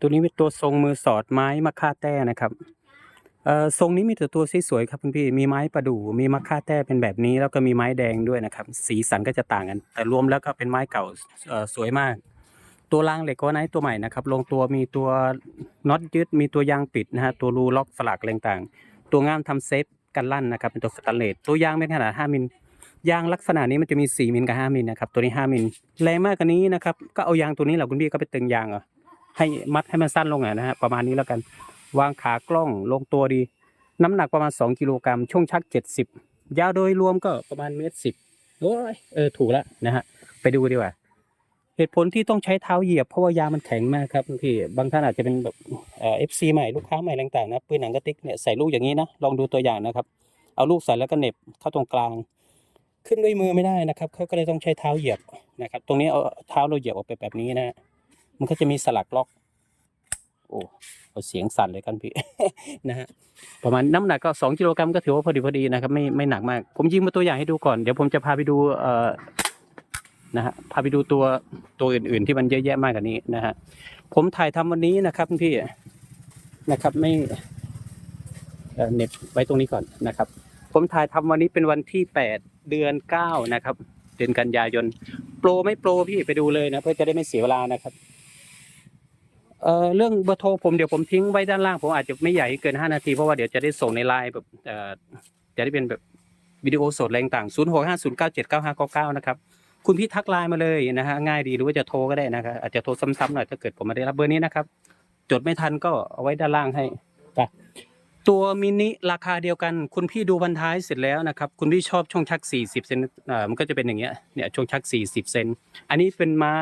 ตัวนี้เป็นตัวทรงมือสอดไม้มะค่าแต้นะครับเอ่อทรงนี้มีแต่ตัวสวยๆครับคุณพี่มีไม้ประดู่มีมะค่าแต้เป็นแบบนี้ แล้วก็มีไม้แดงด้วยนะครับ สีสันก็จะต่างกัน แต่รวมแล้วก็เป็นไม้เก่าเอ่อสวยมาก ตัวรางเหล็กก็ไนตัวใหม่นะครับลงตัวมีตัวน็อตยึดมีตัวยางปิดนะฮะตัวรูล็อกสลักอะไรต่างตัวง่ามทำเซฟกันลั่นนะครับเป็นตัวสแตนเลสตัวยางเป็นขนาด 5มิลยางลักษณะนี้มันจะมี 4มิลกับ 5มิลนะครับตัวนี้ 5มิลแรงมากกว่านี้นะครับก็เอายางตัวนี้แหละคุณพี่ก็ไปตึงยางเหรอ ให้มัดให้มันสั้นลงอะนะฮะประมาณนี้แล้วกัน วางขากล้องลงตัวดี น้ำหนักประมาณ 2 กิโลกรัมช่วงชัก 70 ยาวโดยรวมก็ประมาณเมตรสิบโอ้ยเออถูกแล้วนะฮะไปดูดีกว่าเหตุผลที่ต้องใช้เท้าเหยียบเพราะว่ายามันแข็งมากครับพี่บางท่านอาจจะเป็นแบบเอ่อฟซีใหม่ลูกค้าใหม่ต่างๆนะปืนหนังกระติกเนี่ยใส่ลูกอย่างนี้นะลองดูตัวอย่างนะครับ เอาลูกใส่แล้วก็เหน็บเข้าตรงกลาง ขึ้นด้วยมือไม่ได้นะครับเขาก็เลยต้องใช้เท้าเหยียบนะครับ ตรงนี้เอาเท้าเราเหยียบออกไปแบบนี้นะ มันก็จะมีสลักล็อก โอ้เอาเสียงสั่นเลยกันพี่นะฮะประมาณน้ำหนักก็สองกิโลกรัมก็ถือว่าพอดีพอดีนะครับไม่ไม่หนักมาก ผมยิงมาตัวอย่างให้ดูก่อนเดี๋ยวผมจะพาไปดูเอ่อนะฮะพาไปดูตัวตัวอื่น ๆ ที่มันเยอะแยะมากกว่านี้นะฮะผมถ่ายทำวันนี้นะครับคุณพี่นะครับไม่เอ่อเหน็บไว้ตรงนี้ก่อนนะครับ ผมถ่ายทำวันนี้เป็นวันที่แปดเดือนเก้านะครับ เดือนกันยายน โปรไม่โปรพี่ไปดูเลยนะ เพื่อจะได้ไม่เสียเวลานะครับ เอ่อเรื่องเบอร์โทรผมเดี๋ยวผมทิ้งไว้ด้านล่างผมอาจจะไม่ใหญ่เกินห้านาที เพราะว่าเดี๋ยวจะได้ส่งในไลน์แบบเอ่อจะได้เป็นแบบวิดีโอสดอะไรต่างศูนย์หกห้าศูนย์เก้าเจ็ดเก้าห้าเก้าเก้านะครับ คุณพี่ทักไลน์มาเลยนะฮะง่ายดีหรือว่าจะโทรก็ได้นะครับอาจจะโทรซ้ำๆหน่อยถ้าเกิดผมไม่ได้รับเบอร์นี้นะครับ จดไม่ทันก็เอาไว้ด้านล่างให้ตัวมินิราคาเดียวกัน คุณพี่ดูพันท้ายเสร็จแล้วนะครับ คุณพี่ชอบช่วงชัก 40 เซนอ่อมันก็จะเป็นอย่างเงี้ยเนี่ยช่วงชัก 40 เซนอันนี้เป็นไม้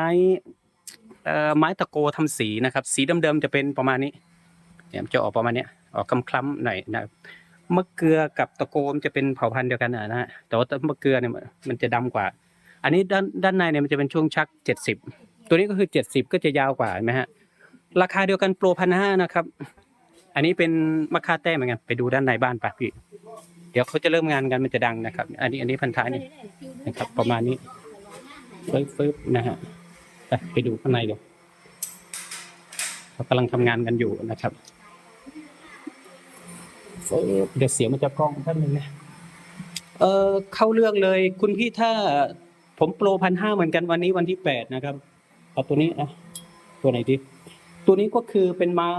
ไม้ตะโกทำสีนะครับ สีเดิมๆจะเป็นประมาณนี้เนี่ยจะออกประมาณนี้ออกคล้ำๆหน่อยนะมะเกลือกับตะโกมนจะเป็นเผ่าพันธุ์เดียวกันนะฮะแต่ว่ามะเกลือเนี่ยมันจะดำกว่า อันนี้ด้านด้านในเนี่ยมันจะเป็นช่วงชัก70ตัวนี้ก็คือ70ก็จะยาวกว่าไหมฮะราคาเดียวกันโปรพันห้านะครับ อันนี้เป็นมะค่าแต้เหมือนกันไปดูด้านในบ้านปะพี่เดี๋ยวเขาจะเริ่มงานกันมันจะดังนะครับ อันนี้อันนี้พันท้ายนี่นะครับ ประมาณนี้ฟึบฟึบนะฮะ ไปไปดูข้างในเดี๋ยวเขากำลังทำงานกันอยู่นะครับฟึบเดี๋ยวเสียงมันจะกล้องท่านหนึ่งนะเออเข้าเรื่องเลย คุณพี่ถ้าผมโปรพันห้าเหมือนกันวันนี้วันที่แปดนะครับเอาตัวนี้อะตัวไหนดีตัวนี้ก็คือเป็นไม้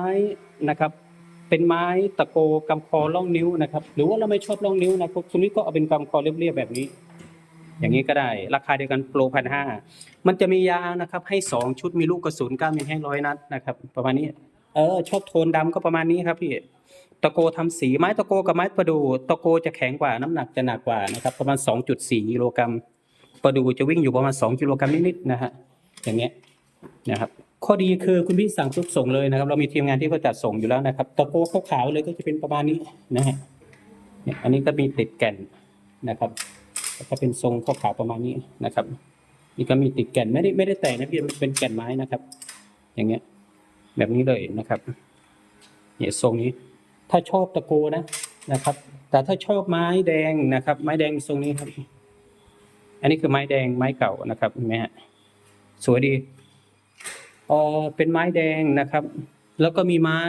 นะครับ เป็นไม้ตะโกกำคอล่องนิ้วนะครับ หรือว่าเราไม่ชอบล่องนิ้วนะครับตัวนี้ก็เอาเป็นกำคอเรียบๆแบบนี้ อย่างนี้ก็ได้ ราคาเดียวกันโปรพันห้ามันจะมียางนะครับให้สองชุดมีลูกกระสุนเก้ามิลให้ร้อยนัดนะครับ ประมาณนี้ เออ ชอบโทนดำก็ประมาณนี้ครับพี่ตะโกทำสีไม้ตะโกกับไม้ประดูตะโกจะแข็งกว่าน้ำหนักจะหนักกว่านะครับ ประมาณ 2.4กิโลกรัมประดูจะวิ่งอยู่ประมาณ 2กิโลกรัมนิดๆนะฮะอย่างเงี้ยนะครับข้อดีคือคุณพี่สั่งปุ๊บส่งเลยนะครับ เรามีทีมงานที่เขาจัดส่งอยู่แล้วนะครับตะโกขาวๆเลยก็จะเป็นประมาณนี้นะฮะเนี่ยอันนี้ก็มีติดแก่นนะครับ แล้วก็เป็นทรงขาวประมาณนี้นะครับนี่ก็มีติดแก่นไม่ได้ไม่ได้แต่นะพี่มันเป็นแก่นไม้นะครับ อย่างเงี้ย แบบนี้เลยนะครับเนี่ยทรงนี้ ถ้าชอบตะโกนะนะครับ แต่ถ้าชอบไม้แดงนะครับ ไม้แดงทรงนี้ครับ อันนี้คือไม้แดงไม้เก่านะครับเห็นไหมฮะสวยดีเออเป็นไม้แดงนะครับ แล้วก็มีไม้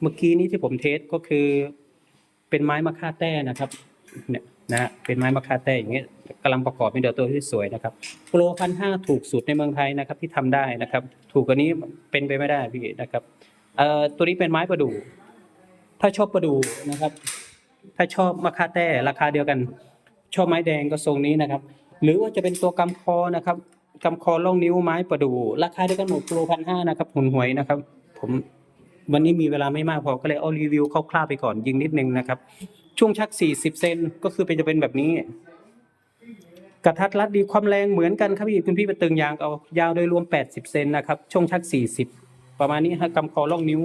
เมื่อกี้นี้ที่ผมเทสก็คือ เป็นไม้มะค่าแต้นะครับ เนี่ย นะฮะเป็นไม้มะค่าแต้อย่างเงี้ยกำลังประกอบเป็นเดยวตัวที่สวยนะครับโปรพันห้าถูกสุดในเมืองไทยนะครับที่ทำได้นะครับ ถูกกว่านี้เป็นไปไม่ได้พี่นะครับเอ่อตัวนี้เป็นไม้ประดู่ถ้าชอบประดู่นะครับ ถ้าชอบมะค่าแต้ราคาเดียวกัน ชอบไม้แดงก็ทรงนี้นะครับ หรือว่าจะเป็นตัวกำคอนะครับกำคอล่องนิ้วไม้ประดู่ราคาเดียวกันหมดโปรพันห้านะครับหุ่นหวยนะครับ ผมวันนี้มีเวลาไม่มากพอก็เลยเอารีวิวคร่าวๆไปก่อนยิงนิดนึงนะครับ ช่วงชัก 40 เซนก็คือเป็นจะเป็นแบบนี้ กระทัดรัดดีความแรงเหมือนกันครับพี่คุณพี่ไปตึงยางเอายาวโดยรวม 80 เซนนะครับช่วงชัก 40 ประมาณนี้ฮะกำคอล่องนิ้ว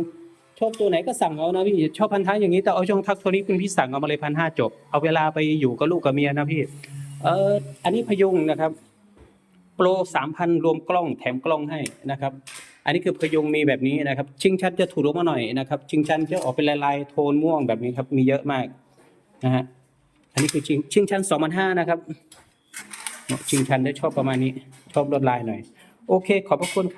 ชอบตัวไหนก็สั่งเอานะพี่ชอบพันท้ายอย่างนี้แต่เอาช่วงทักตัวนี้คุณพี่สั่งเอามาเลยพันห้าจบ เอาเวลาไปอยู่กับลูกกับเมียนะพี่เอออันนี้พยุงนะครับโปรสามพันรวมกล้องแถมกล้องให้นะครับ อันนี้คือพยุงมีแบบนี้นะครับ ชิงชันจะถูกลงมาหน่อยนะครับ ชิงชันจะออกเป็นลายลายๆโทนม่วงแบบนี้ครับ มีเยอะมาก นะฮะอันนี้คือชิงชิงชันสองพันห้านะครับชิงชันได้ชอบประมาณนี้ชอบลวดลายหน่อย โอเค ขอบพระคุณครับ